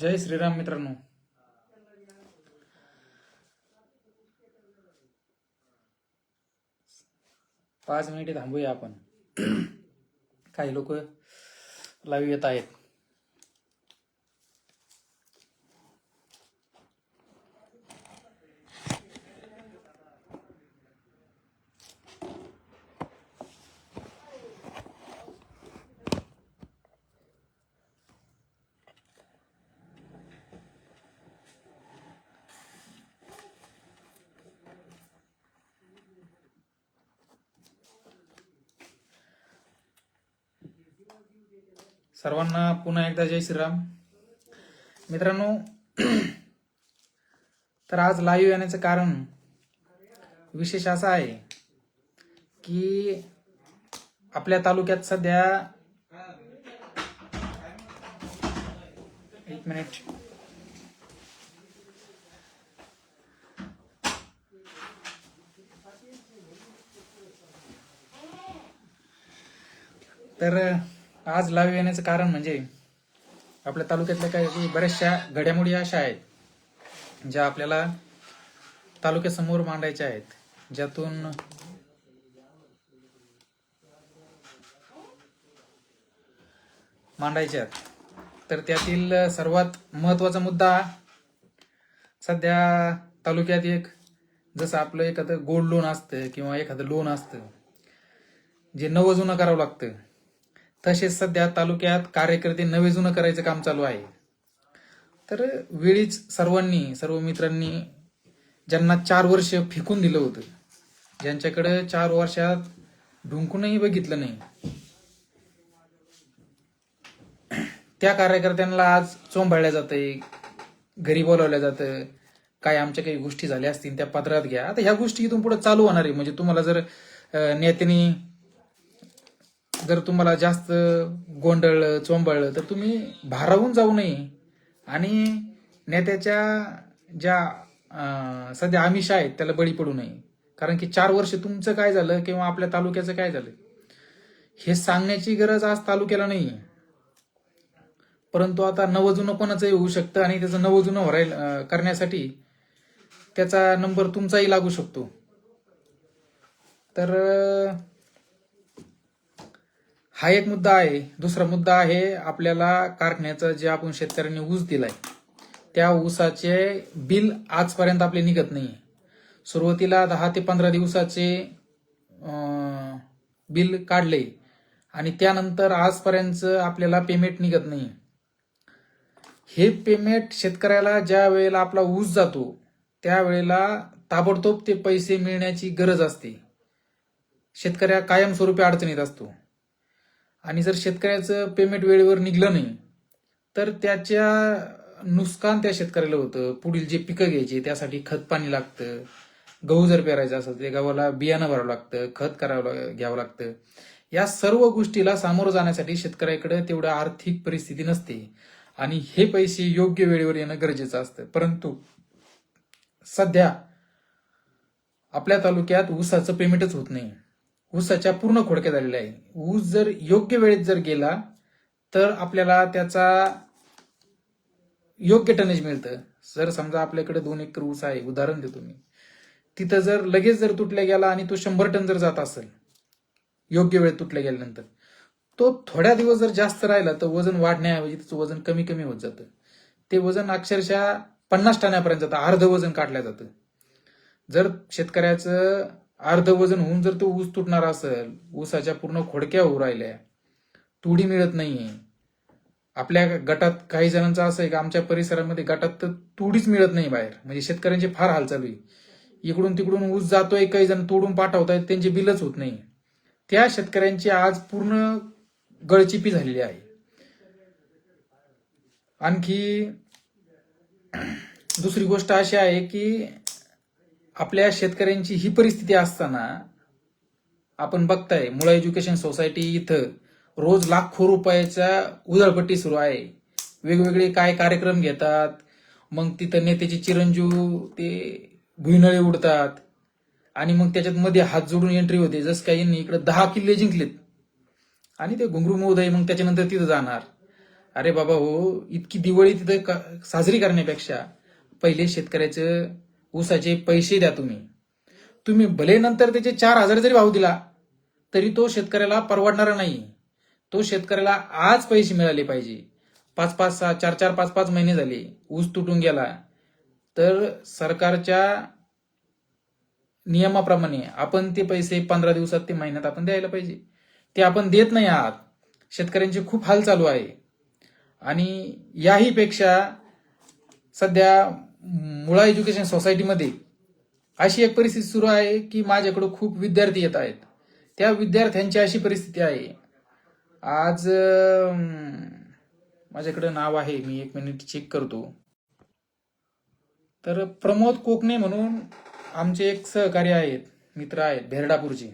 जय श्रीराम मित्रांनो. पाच मिनिटे थांबूया आपण. काही लोक लाईव्ह येत आहेत. सर्वांना पुन्हा एकदा जय श्रीराम. मित्रांनो तर आज लाईव्ह येण्याचं कारण विशेष असं आहे की आपल्या तालुक्यात सध्या एक मिनिट तर आज लाईव्ह येण्याचं कारण म्हणजे आपल्या तालुक्यातल्या काही बऱ्याचशा घडामोडी अशा आहेत ज्या आपल्याला तालुक्यासमोर मांडायच्या आहेत ज्यातून मांडायच्या आहेत. तर त्यातील सर्वात महत्त्वाचा मुद्दा सध्या तालुक्यात एक जसं आपलं एखादं गोल्ड लोन असतं किंवा एखादं लोन असतं जे नवं जुनं करावं लागतं. तसेच सध्या तालुक्यात कार्यकर्ते नवे जुनं करायचं काम चालू आहे. तर वेळीच सर्वांनी सर्व मित्रांनी ज्यांना चार वर्ष फेकून दिलं होतं ज्यांच्याकडे चार वर्षात ढुंकूनही बघितलं नाही त्या कार्यकर्त्यांना आज चोंभाळल्या जातंय घरी बोलावलं जातं काय आमच्या काही गोष्टी झाल्या असतील त्या पदरात घ्या. आता ह्या गोष्टी इथून पुढे चालू होणार आहे. म्हणजे तुम्हाला जर नेत्यांनी जर तुम्हाला जास्त गोंधळलं चोंबळलं तर तुम्ही भारावून जाऊ नये. आणि नेत्याच्या ज्या सध्या आमिष आहेत त्याला बळी पडू नये. कारण की चार वर्ष तुमचं काय झालं किंवा आपल्या तालुक्याचं काय झालं? हे सांगण्याची गरज आज तालुक्याला नाही परंतु आता नवजुनं कोणाचंही होऊ शकतं आणि त्याचं नवजुनं व्हायला करण्यासाठी त्याचा नंबर तुमचाही लागू शकतो. तर हा एक मुद्दा आहे. दुसरा मुद्दा आहे आपल्याला कारखान्याचं जे आपण शेतकऱ्यांनी ऊस दिलाय त्या ऊसाचे बिल आजपर्यंत आपले निघत नाही सुरुवातीला दहा ते पंधरा दिवसाचे बिल काढले आणि त्यानंतर आजपर्यंत आपल्याला पेमेंट निघत नाही हे पेमेंट शेतकऱ्याला ज्या वेळेला आपला ऊस जातो त्यावेळेला ताबडतोब ते पैसे मिळण्याची गरज असते. शेतकऱ्या कायमस्वरूपी अडचणीत असतो. आणि जर शेतकऱ्याचं पेमेंट वेळेवर निघलं नाही तर त्याच्या नुकसान त्या शेतकऱ्याला होतं. पुढील जे पिकं घ्यायचे त्यासाठी खत पाणी लागतं. गहू जर पेरायचा असेल तर गव्हाला बियाणं भरावं लागतं खत करावं लाग- घ्यावं लागतं. या सर्व गोष्टीला सामोरं जाण्यासाठी शेतकऱ्याकडे तेवढं आर्थिक परिस्थिती नसते. आणि हे पैसे योग्य वेळेवर येणं गरजेचं असतं. परंतु सध्या आपल्या तालुक्यात ऊसाचं पेमेंटच होत नाही. ऊसाच्या पूर्ण खोडक्या झालेल्या आहे. ऊस जर योग्य वेळेत जर गेला तर आपल्याला त्याचा योग्य टनेज मिळतं. जर समजा आपल्याकडे दोन एकर ऊस आहे उदाहरण देतो मी. तिथं जर लगेच जर तुटल्या गेला आणि तो शंभर टन जर जात असेल योग्य वेळ तुटल्या गेल्यानंतर तो थोड्या दिवस जर जास्त राहिला तर वजन वाढण्याऐवजी त्याचं वजन कमी कमी होत जातं. ते वजन अक्षरशः पन्नास टनापर्यंत जातं अर्ध वजन काढलं जातं. जर शेतकऱ्याचं अर्ध वजन होऊन जर तो ऊस तुटणार असेल ऊसाच्या पूर्ण खोडक्या होऊ राहिल्या तुडी मिळत नाहीये. आपल्या गटात काही जणांचं असं आहे की आमच्या परिसरामध्ये गटात तर तुडीच मिळत नाही बाहेर. म्हणजे शेतकऱ्यांचे फार हालचाल आहे. इकडून तिकडून ऊस जातोय काही जण तोडून पाठवतायत त्यांचे बिलच होत नाही. त्या शेतकऱ्यांची आज पूर्ण गळचिपी झालेली आहे. आणखी दुसरी गोष्ट अशी आहे की आपल्या शेतकऱ्यांची ही परिस्थिती असताना आपण बघताय मुळा एज्युकेशन सोसायटी इथं रोज लाखो रुपयाचा उधळपट्टी सुरू आहे. वेगवेगळे काय कार्यक्रम घेतात मग तिथं नेत्याचे चिरंजीव ते भुईनळे उडतात आणि मग त्याच्यात मध्ये हात जोडून एंट्री होते. जसं काही इकडे दहा किल्ले जिंकलेत. आणि ते घुंगरू महोदय मग त्याच्यानंतर तिथं जाणार. अरे बाबा हो इतकी दिवाळी तिथं का- साजरी करण्यापेक्षा पहिले शेतकऱ्याचं ऊसाचे पैसे द्या तुम्ही. तुम्ही भले नंतर त्याचे चार हजार जरी भाव दिला तरी तो शेतकऱ्याला परवडणारा नाही. तो शेतकऱ्याला आज पैसे मिळाले पाहिजे. पाच पाच सहा चार चार पाच पाच महिने झाले ऊस तुटून गेला. तर सरकारच्या नियमाप्रमाणे आपण ते पैसे पंधरा दिवसात ते महिन्यात आपण द्यायला पाहिजे. ते आपण देत नाही आहात. शेतकऱ्यांचे खूप हाल चालू आहे. आणि याही पेक्षा सध्या मुळा एज्युकेशन सोसायटीमध्ये अशी एक परिस्थिती सुरू आहे की माझ्याकडे खूप विद्यार्थी येत आहेत. त्या विद्यार्थ्यांची अशी परिस्थिती आहे. आज माझ्याकडं माझ्याकडे नाव आहे मी एक मिनिट चेक करतो. तर प्रमोद कोकणे म्हणून आमचे एक सहकारी आहेत मित्र आहेत भेरडापूरचे.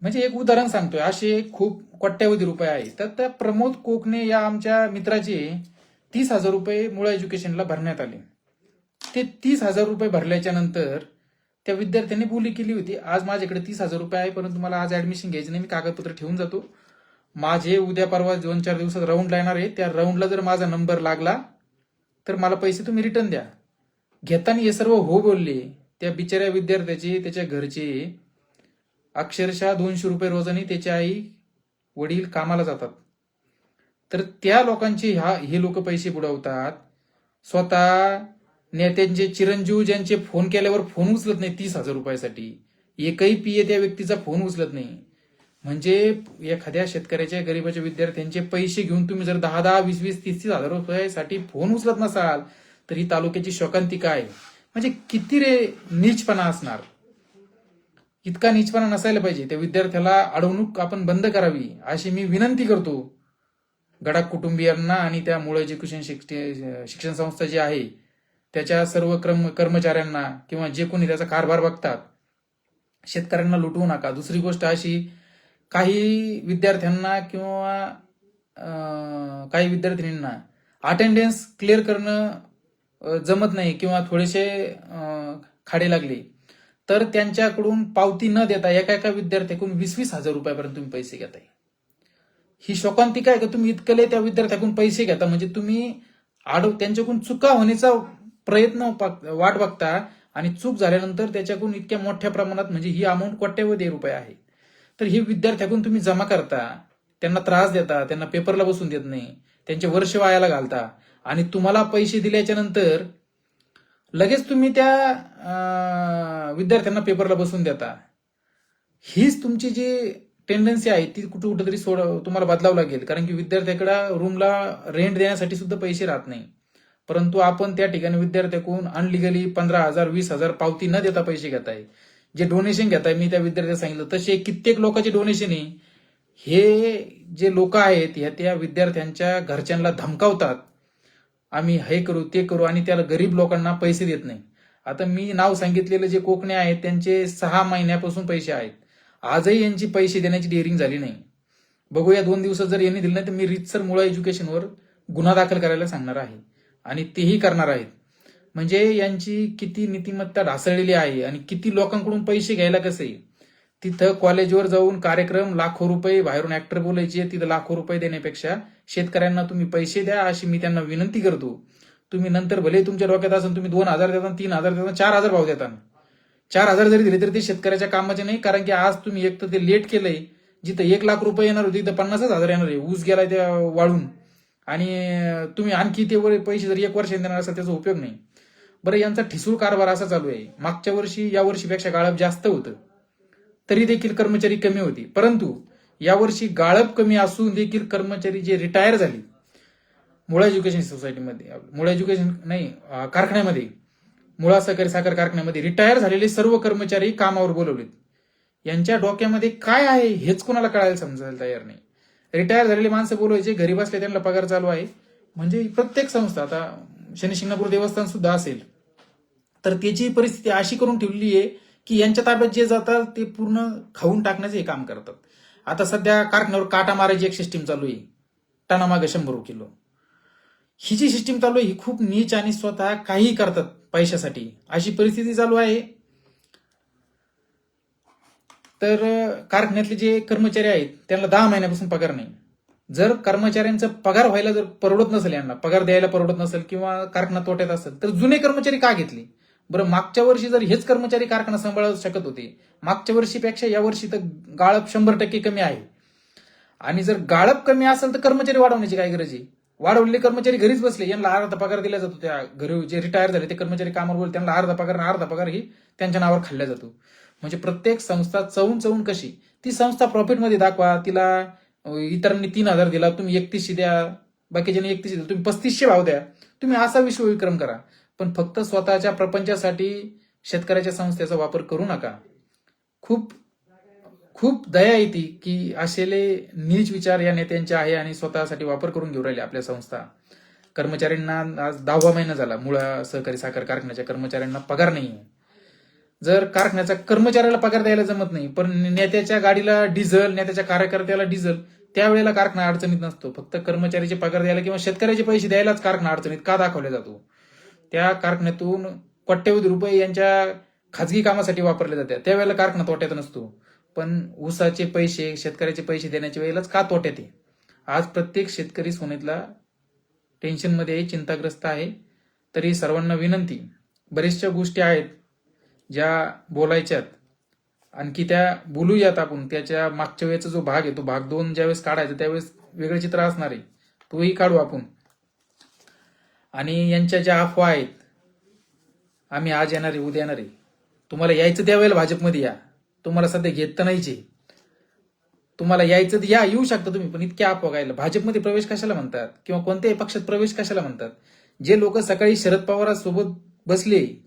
म्हणजे एक उदाहरण सांगतोय असे खूप कोट्यावधी रुपये आहेत. तर त्या प्रमोद कोकणे या आमच्या मित्राचे तीस हजार रुपये मुळा एज्युकेशनला भरण्यात आले. ते तीस हजार रुपये भरल्याच्या नंतर त्या विद्यार्थ्यांनी बोली केली होती आज माझ्याकडे तीस हजार रुपये आहे परंतु मला आज ऍडमिशन घ्यायचं नाही मी कागदपत्र ठेवून जातो. माझे उद्या परवा दोन चार दिवसात राऊंडला येणार आहे त्या राऊंडला जर माझा नंबर लागला तर मला पैसे तुम्ही रिटर्न द्या. घेताना हे सर्व हो बोलले त्या बिचाऱ्या विद्यार्थ्याचे त्याच्या घरचे. अक्षरशः दोनशे रुपये रोजाने त्याची आई वडील कामाला जातात. तर त्या लोकांचे ह्या हे लोक पैसे बुडवतात. स्वतः नेत्यांचे चिरंजीव ज्यांचे फोन केल्यावर फोन उचलत नाही तीस हजार रुपयासाठी एकही पीए त्या व्यक्तीचा फोन उचलत नाही. म्हणजे एखाद्या शेतकऱ्याच्या गरीबाच्या विद्यार्थ्यांचे पैसे घेऊन तुम्ही जर दहा दहा वीस वीस तीस तीस हजार रुपयासाठी फोन उचलत नसाल तर ही तालुक्याची शोकांतिका आहे. म्हणजे किती रे नीचपणा असणार? इतका नीचपणा नसायला पाहिजे. त्या विद्यार्थ्याला अडवणूक आपण बंद करावी अशी मी विनंती करतो. गडाक कुटुंबियांना आणि त्या मुळे एज्युकेशन शिक्षण संस्था जी आहे त्याच्या सर्व क्रम कर्मचाऱ्यांना किंवा जे कोणी त्याचा कारभार बघतात शेतकऱ्यांना लुटवू नका. दुसरी गोष्ट अशी काही विद्यार्थ्यांना किंवा काही विद्यार्थिनींना अटेंडन्स क्लिअर करणं जमत नाही किंवा थोडेसे खाडे लागले तर त्यांच्याकडून पावती न देता एका एका विद्यार्थ्याकडून वीस वीस हजार रुपयापर्यंत तुम्ही पैसे घेताय. ही शोकांतिका आहे का? तुम्ही इतकले त्या विद्यार्थ्याकडून पैसे घेता. म्हणजे तुम्ही आडव त्यांच्याकडून चुका होण्याचा प्रयत्न वाट बघता आणि चूक झाल्यानंतर त्याच्याकडून इतक्या मोठ्या प्रमाणात म्हणजे ही अमाऊंट कोट्यवधी रुपये आहे. तर ही विद्यार्थ्याकडून तुम्ही जमा करता त्यांना त्रास देता त्यांना पेपरला बसून देत नाही त्यांचे वर्ष वायाला घालता आणि तुम्हाला पैसे दिल्याच्या नंतर लगेच तुम्ही त्या विद्यार्थ्यांना पेपरला बसून देता. हीच तुमची जी टेंडन्सी आहे ती कुठं कुठेतरी सोड तुम्हाला बदलावं लागेल. कारण की विद्यार्थ्याकडे रूमला रेंट देण्यासाठी सुद्धा पैसे राहत नाही. परंतु आपण त्या ठिकाणी विद्यार्थ्याकडून अनलिगली पंधरा हजार वीस हजार पावती न देता पैसे घेताय. जे डोनेशन घेताय मी त्या विद्यार्थ्याला सांगितलं. तसे कित्येक लोकांचे डोनेशन आहे. हे जे लोक आहेत ह्या त्या विद्यार्थ्यांच्या घरच्यांना धमकावतात. आम्ही हे करू ते करू आणि त्याला गरीब लोकांना पैसे देत नाही. आता मी नाव सांगितलेलं जे कोकणे आहेत त्यांचे सहा महिन्यापासून पैसे आहेत. आजही यांची पैसे देण्याची डेअरिंग झाली नाही. बघूया दोन दिवसात जर यांनी दिलं नाही तर मी रितसर मुळा एज्युकेशनवर गुन्हा दाखल करायला सांगणार आहे. आणि तेही करणार आहेत. म्हणजे यांची किती नीतिमत्ता ढासळलेली आहे आणि किती लोकांकडून पैसे घ्यायला कसे? तिथं कॉलेजवर जाऊन कार्यक्रम लाखो रुपये बाहेरून ऍक्टर बोलायचे तिथं लाखो रुपये देण्यापेक्षा शेतकऱ्यांना तुम्ही पैसे द्या अशी मी त्यांना विनंती करतो. तुम्ही नंतर भले तुमच्या डोक्यात असून तुम्ही दोन हजार देता तीन हजार देता चार हजार भाव देता चार हजार जरी दिले तरी ते शेतकऱ्याच्या कामाचे नाही कारण की आज तुम्ही एक तर ते लेट केलंय जिथं एक लाख रुपये येणार होते तिथं पन्नासच हजार येणार आहे ऊस गेलाय त्या वाळून. आणि तुम्ही आणखी ते वर पैसे जर एक वर्ष देणार असाल त्याचा उपयोग नाही. बरं यांचा ठिसूळ कारभार असा चालू आहे. मागच्या वर्षी या वर्षीपेक्षा गाळप जास्त होतं. तरी देखील कर्मचारी कमी होती. परंतु यावर्षी गाळप कमी असून देखील कर्मचारी जे रिटायर झाले मुळा एज्युकेशन सोसायटीमध्ये मुळा एज्युकेशन नाही कारखान्यामध्ये मुळा सहकारी साखर कारखान्यामध्ये रिटायर झालेले सर्व कर्मचारी कामावर बोलवलेत. यांच्या डोक्यामध्ये काय आहे हेच कोणाला कळायला समजायला तयार नाही. रिटायर झालेली माणसं बोलवायचे घरी बसले त्यांना पगार चालू आहे. म्हणजे प्रत्येक संस्था आता शनिशिंगणापूर देवस्थान सुद्धा असेल. तर त्याची परिस्थिती अशी करून ठेवली आहे की यांच्या ताब्यात जे जातात ते पूर्ण खाऊन टाकण्याचे हे काम करतात. आता सध्या कारखान्यावर काटा मारायची एक सिस्टीम चालू आहे. टनामागे शंभर किलो. ही जी सिस्टीम चालू आहे ही खूप नीच आणि स्वतः काहीही करतात पैशासाठी. अशी परिस्थिती चालू आहे. तर कारखान्यातले जे कर्मचारी आहेत त्यांना दहा महिन्यापासून पगार नाही. जर कर्मचाऱ्यांचा पगार व्हायला जर परवडत नसेल यांना पगार द्यायला परवडत नसेल किंवा कारखाना तोट्यात असेल तर जुने कर्मचारी का घेतले? बरं मागच्या वर्षी जर हेच कर्मचारी कारखाना सांभाळू शकत होते मागच्या वर्षीपेक्षा या वर्षी तर गाळप शंभर टक्के कमी आहे. आणि जर गाळप कमी असेल तर कर्मचारी वाढवण्याची काय गरज आहे? वाढवलेले कर्मचारी घरीच बसले यांना अर्धा पगार दिला जातो त्या घरी जे रिटायर झाले ते कर्मचारी कामावर बोल त्यांना अर्धा पगार आणि अर्धा पगार ही त्यांच्या नावावर खाल्ला जातो. म्हणजे प्रत्येक संस्था चवून चवून कशी? ती संस्था प्रॉफिटमध्ये दाखवा. तिला इतरांनी तीन हजार दिला तुम्ही एकतीसशे द्या. बाकीच्यांनी एकतीसशे द्या तुम्ही पस्तीसशे भाव द्या. तुम्ही असा विश्वविक्रम करा. पण फक्त स्वतःच्या प्रपंचासाठी शेतकऱ्याच्या संस्थेचा वापर करू नका. खूप खूप दया येते की असेले नीच विचार या नेत्यांचे आहे आणि स्वतःसाठी वापर करून घेऊ राहिले आपल्या संस्था. कर्मचाऱ्यांना आज दहावा महिना झाला. मुळा सहकारी साखर कारखान्याच्या कर्मचाऱ्यांना पगार नाही. आहे जर कारखान्याचा कर्मचाऱ्याला पगार द्यायला जमत नाही पण नेत्याच्या गाडीला डिझेल नेत्याच्या कार्यकर्त्याला डिझेल त्यावेळेला कारखाना अडचणीत नसतो. फक्त कर्मचाऱ्याचे पगार द्यायला किंवा शेतकऱ्याचे पैसे द्यायलाच कारखाना अडचणीत का दाखवला जातो? त्या कारखान्यातून कोट्यवधी रुपये यांच्या खाजगी कामासाठी वापरले जातात. त्यावेळेला कारखाना तोट्यात नसतो. पण ऊसाचे पैसे शेतकऱ्याचे पैसे देण्याच्या वेळेलाच का तोट्यात आहे? आज प्रत्येक शेतकरी सोनेतला टेन्शनमध्ये चिंताग्रस्त आहे. तरी सर्वांना विनंती बऱ्याचशा गोष्टी आहेत ज्या बोलायच्यात आणखी त्या बोलूयात आपण त्याच्या मागच्या वेळेचा जो भाग आहे तो भाग दोन ज्यावेळेस काढायचा त्यावेळेस वेगळं चित्र असणार आहे. तोही काढू आपण. आणि यांच्या ज्या अफवा आहेत आम्ही आज येणार आहे उद्या येणार आहे. तुम्हाला यायचं त्यावेळेला भाजपमध्ये या. तुम्हाला सध्या घेत तर नाहीचे. तुम्हाला यायचं या येऊ शकता तुम्ही पण इतक्या अफवा गायला भाजपमध्ये प्रवेश कशाला म्हणतात? किंवा कोणत्याही पक्षात प्रवेश कशाला म्हणतात? जे लोक सकाळी शरद पवारांसोबत बसले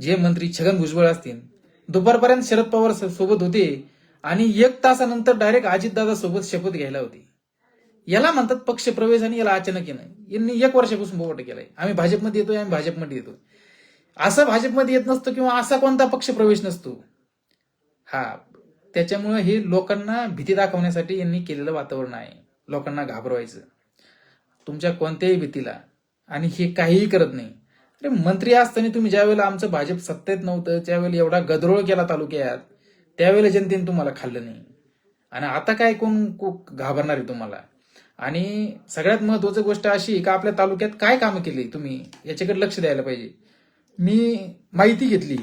जे मंत्री छगन भुजबळ असतील. दुपारपर्यंत शरद पवार सोबत होते आणि एक तासानंतर डायरेक्ट अजितदादा सोबत शपथ घ्यायला होती. याला म्हणतात पक्ष प्रवेश आणि याला अचानक येणं. यांनी एक वर्षापासून बोवट केलाय. आम्ही भाजपमध्ये येतोय आम्ही भाजपमध्ये येतो असं भाजपमध्ये येत नसतो किंवा असा कोणता पक्ष प्रवेश नसतो. हा त्याच्यामुळे हे लोकांना भीती दाखवण्यासाठी यांनी केलेलं वातावरण आहे. लोकांना घाबरवायचं. तुमच्या कोणत्याही भीतीला. आणि हे काहीही करत नाही. अरे मंत्री असताना तुम्ही ज्यावेळेला आमचं भाजप सत्तेत नव्हतं त्यावेळेला एवढा गदरोळ केला तालुक्यात त्यावेळेला जनतेने तुम्हाला खाल्लं नाही. आणि आता काय कोण घाबरणार आहे तुम्हाला? आणि सगळ्यात महत्वाची गोष्ट अशी का आपल्या तालुक्यात काय कामं केली तुम्ही? याच्याकडे लक्ष द्यायला पाहिजे. मी माहिती घेतली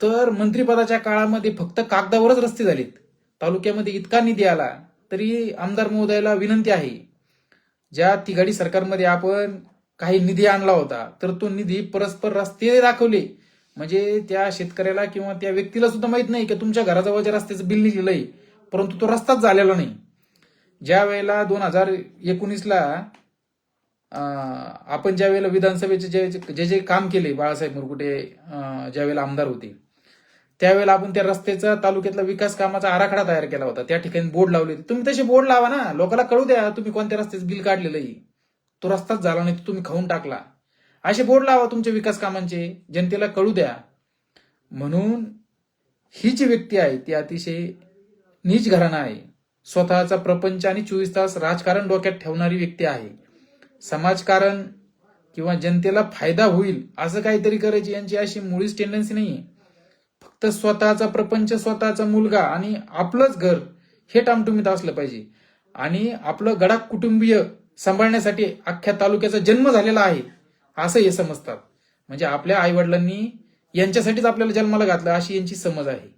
तर मंत्रिपदाच्या काळामध्ये फक्त कागदावरच रस्ते झालेत. तालुक्यामध्ये इतका निधी आला तरी आमदार महोदयाला विनंती आहे ज्या तिघाडी सरकारमध्ये आपण काही निधी आणला होता तर तो निधी परस्पर रस्ते दाखवले. म्हणजे त्या शेतकऱ्याला किंवा त्या व्यक्तीला सुद्धा माहीत नाही की तुमच्या घराजवळच्या रस्त्याचं बिल निघलेलं आहे परंतु तो रस्ताच झालेला नाही. ज्या वेळेला दोन हजार एकोणीसला आपण ज्या वेळेला विधानसभेचे जे जे जे काम केले बाळासाहेब मुरकुटे ज्या वेळेला आमदार होते त्यावेळेला आपण त्या रस्त्याचा तालुक्यातला विकास कामाचा आराखडा तयार केला होता. त्या ठिकाणी बोर्ड लावले होते. तुम्ही तसे बोर्ड लावा ना. लोकांना कळू द्या तुम्ही कोणत्या रस्त्याचं बिल काढलेलं आहे. तो रस्ताच झाला नाही तो तुम्ही खाऊन टाकला. असे बोर्ड लावा तुमच्या विकास कामांचे जनतेला कळू द्या. म्हणून ही जी व्यक्ती आहे ती अतिशय नीच घराणा आहे. स्वतःचा प्रपंच आणि चोवीस तास राजकारण डोक्यात ठेवणारी व्यक्ती आहे. समाजकारण किंवा जनतेला फायदा होईल असं काहीतरी करायची यांची अशी मुळीच टेंडन्सी नाहीये. फक्त स्वतःचा प्रपंच स्वतःचा मुलगा आणि आपलंच घर हे टामटुमीत असलं पाहिजे. आणि आपलं गडाक कुटुंबीय सांभाळण्यासाठी अख्ख्या तालुक्याचा जन्म झालेला आहे असं हे समजतात. म्हणजे आपल्या आई वडिलांनी यांच्यासाठीच आपल्याला जन्माला घातलं अशी यांची समज आहे.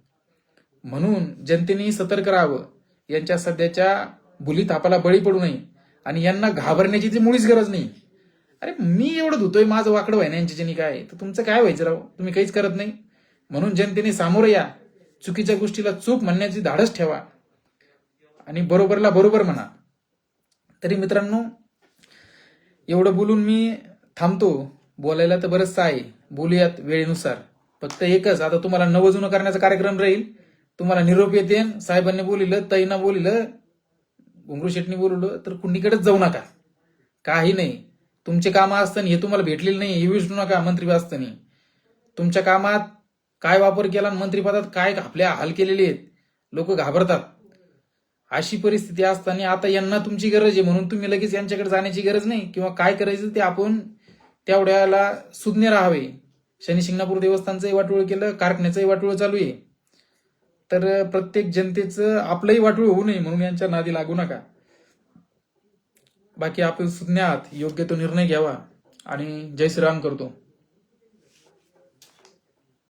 म्हणून जनतेने सतर्क राहावं. यांच्या सध्याच्या बुली तापाला बळी पडू नये आणि यांना घाबरण्याची ती मुळीच गरज नाही. अरे मी एवढं धुतोय माझं वाकडं व्हाय ना यांच्याच्यानी काय? तर तुमचं काय व्हायचं राव? तुम्ही काहीच करत नाही. म्हणून जनतेने सामोरं या. चुकीच्या गोष्टीला चूक म्हणण्याची धाडस ठेवा. आणि बरोबरला बरोबर म्हणा. तरी मित्रांनो एवढं बोलून मी थांबतो. बोलायला तर बरंचसं आहे. बोलूयात वेळेनुसार. फक्त एकच आता तुम्हाला नवजुनं करण्याचा कार्यक्रम राहील. तुम्हाला निरोप येते साहेबांनी बोलिलं तईना बोलिलं घुंगरू शेटनी बोलवलं तर कुंडीकडेच जाऊ नका. काही नाही. तुमचे कामं असताना हे तुम्हाला भेटलेलं नाही हे विसरू नका मंत्री असताना. तुमच्या कामात काय वापर केला आणि काय आपल्या हाल केलेले आहेत? लोक घाबरतात. अशी परिस्थिती असताना आता यांना तुमची गरज आहे म्हणून तुम्ही लगेच यांच्याकडे जाण्याची गरज नाही. किंवा काय करायचं ते आपण तेवढ्याला सुज्ञ राहावे. शनी शिंगणापूर देवस्थानचंही वाटोळ केलं कारखान्याचंही वाटोळ चालू आहे. तर प्रत्येक जनतेचं आपलंही वाटोळ होऊ नये म्हणून यांच्या नादी लागू नका. बाकी आपण सुज्ञ आहात. योग्य तो निर्णय घ्यावा. आणि जय श्रीराम करतो.